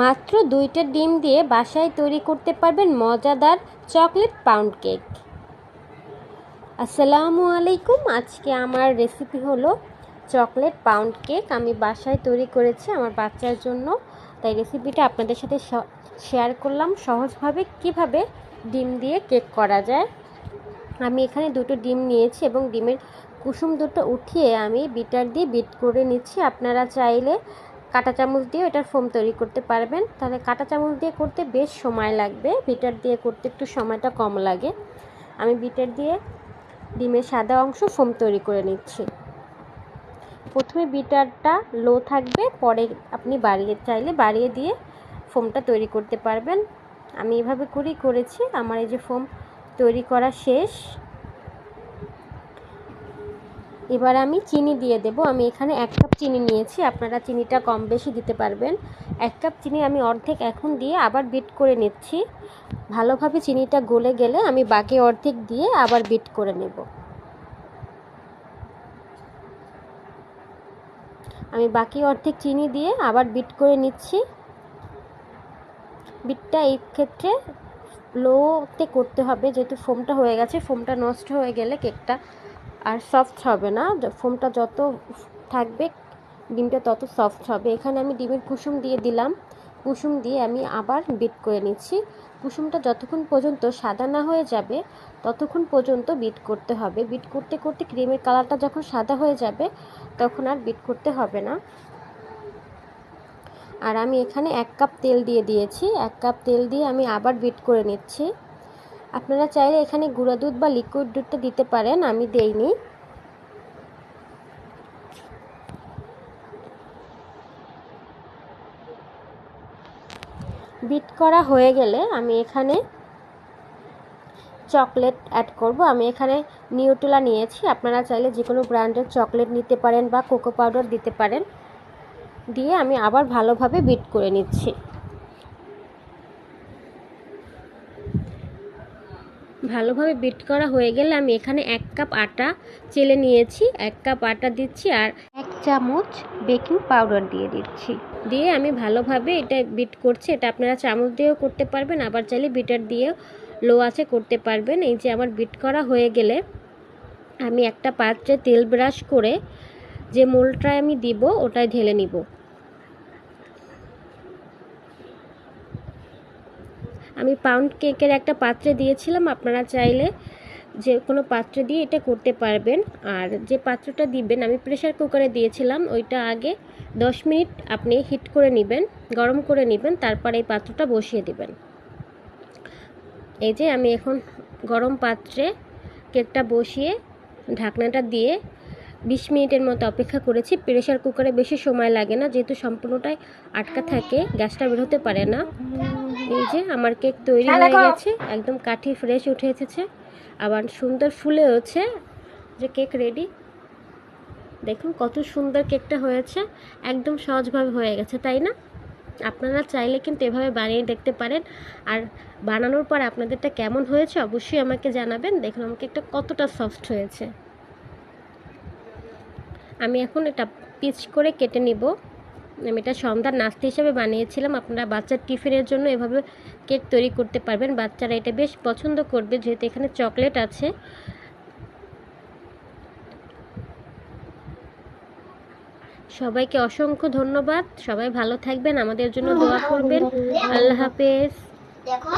মাত্র দুইটা ডিম দিয়ে বাসায় তৈরি করতে পারবেন মজাদার চকলেট পাউন্ড কেক। আসসালামু আলাইকুম, আজকে আমার রেসিপি হলো চকলেট পাউন্ড কেক। আমি বাসায় তৈরি করেছি আমার বাচ্চার জন্য। তাই রেসিপিটা আপনাদের সাথে শেয়ার করলাম সহজভাবে কীভাবে ডিম দিয়ে কেক করা যায়। আমি এখানে দুটো ডিম নিয়েছি এবং ডিমের কুসুম দুটো উঠিয়ে আমি বিটার দিয়ে বিট করে নিচ্ছি। আপনারা চাইলে কাঁটা চামচ দিয়ে এটার ফোম তৈরি করতে পারবেন। তাহলে কাঁটা চামচ দিয়ে করতে বেশ সময় লাগবে। বিটার দিয়ে করতে একটু সময়টা কম লাগে। আমি বিটার দিয়ে ডিমের সাদা অংশ ফোম তৈরি করে নিচ্ছি। প্রথমে বিটারটা লো থাকবে, পরে আপনি বাড়িয়ে, চাইলে বাড়িয়ে দিয়ে ফোমটা তৈরি করতে পারবেন। আমি এভাবে করেই করেছি। আমার এই যে ফোম তৈরি করা শেষ। এবার আমি চিনি দিয়ে দেব। আমি এখানে এক কাপ চিনি নিয়েছি। আপনারা চিনিটা কম বেশি দিতে পারবেন। এক কাপ চিনি আমি অর্ধেক এখন দিয়ে আবার বিট করে নিচ্ছি। ভালোভাবে চিনিটা গলে গেলে আমি বাকি অর্ধেক দিয়ে আবার বিট করে নেব। আমি বাকি অর্ধেক চিনি দিয়ে আবার বিট করে নিচ্ছি। বিটটা এই ক্ষেত্রে লোতে করতে হবে। যেহেতু ফোমটা হয়ে গেছে, ফোমটা নষ্ট হয়ে গেলে কেকটা আর সফট হবে না। ফোমটা যত থাকবে, ডিমটা তত সফট হবে। এখানে আমি ডিমের কুসুম দিয়ে দিলাম। কুসুম দিয়ে আমি আবার বিট করে নিচ্ছি। কুসুমটা যতক্ষণ পর্যন্ত সাদা না হয়ে যাবে, ততক্ষণ পর্যন্ত বিট করতে হবে। বিট করতে করতে ক্রিমের কালারটা যখন সাদা হয়ে যাবে, তখন আর বিট করতে হবে না। আর আমি এখানে এক কাপ তেল দিয়ে দিয়েছি। এক কাপ তেল দিয়ে আমি আবার বিট করে নিচ্ছি। আপনারা চাইলে এখানে গুঁড়া দুধ বা লিকুইড দুধটা দিতে পারেন, আমি দেইনি। বিট করা হয়ে গেলে আমি এখানে চকলেট অ্যাড করব। আমি এখানে নিউট্রেলা নিয়েছি, আপনারা চাইলে যে কোনো ব্র্যান্ডের চকলেট নিতে পারেন বা কোকো পাউডার দিতে পারেন। দিয়ে আমি আবার ভালোভাবে বিট করে নিচ্ছি। ভালোভাবে বিট করা হয়ে গেলে আমি এখানে এক কাপ আটা চেলে নিয়েছি, এক কাপ আটা দিচ্ছি আর এক চামচ বেকিং পাউডার দিয়ে দিচ্ছি। দিয়ে আমি ভালোভাবে এটা বিট করছি, এটা আপনারা চামচ দিয়েও করতে পারবেন, আবার চাইলে বিটার দিয়েও লো আছে করতে পারবেন। এই যে আমার বিট করা হয়ে গেলে আমি একটা পাত্রে তেল ব্রাশ করে যে মোলটায় আমি দিব ওটাই ঢেলে নিব। আমি পাউন্ড কেকের একটা পাত্রে দিয়েছিলাম, আপনারা চাইলে যে কোনো পাত্রে দিয়ে এটা করতে পারবেন। আর যে পাত্রটা দিবেন, আমি প্রেশার কুকারে দিয়েছিলাম, ওইটা আগে দশ মিনিট আপনি হিট করে নেবেন, গরম করে নেবেন, তারপর এই পাত্রটা বসিয়ে দিবেন। এই যে আমি এখন গরম পাত্রে কেকটা বসিয়ে ঢাকনাটা দিয়ে বিশ মিনিটের মতো অপেক্ষা করেছি। প্রেশার কুকারে বেশি সময় লাগে না, যেহেতু সম্পূর্ণটাই আটকা থাকে, গ্যাসটা বেরোতে পারে না। এই যে আমার কেক তৈরি হয়ে গেছে। একদম কাঠি ফ্রেশ উঠে এসেছে। আবার সুন্দর ফুলে হচ্ছে যে কেক রেডি দেখুন কত সুন্দর কেকটা হয়েছে। একদম সহজভাবে হয়ে গেছে তাই না? আপনারা চাইলে কিন্তু এভাবে বানিয়ে দেখতে পারেন। আর বানানোর পর আপনাদেরটা কেমন হয়েছে অবশ্যই আমাকে জানাবেন। দেখুন আমার কেকটা কতটা সফট হয়েছে। আমি এখন এটা পিচ করে কেটে নিব। আমি এটা সন্ধ্যার নাস্তা হিসেবে বানিয়েছিলাম। আপনারা বাচ্চার টিফিনের জন্য এভাবে কেক তৈরি করতে পারবেন। বাচ্চারা এটা বেশ পছন্দ করবে, যেহেতু এখানে চকলেট আছে। সবাইকে অসংখ্য ধন্যবাদ। সবাই ভালো থাকবেন, আমাদের জন্য দোয়া করবেন। আল্লাহ হাফেজ। দেখো।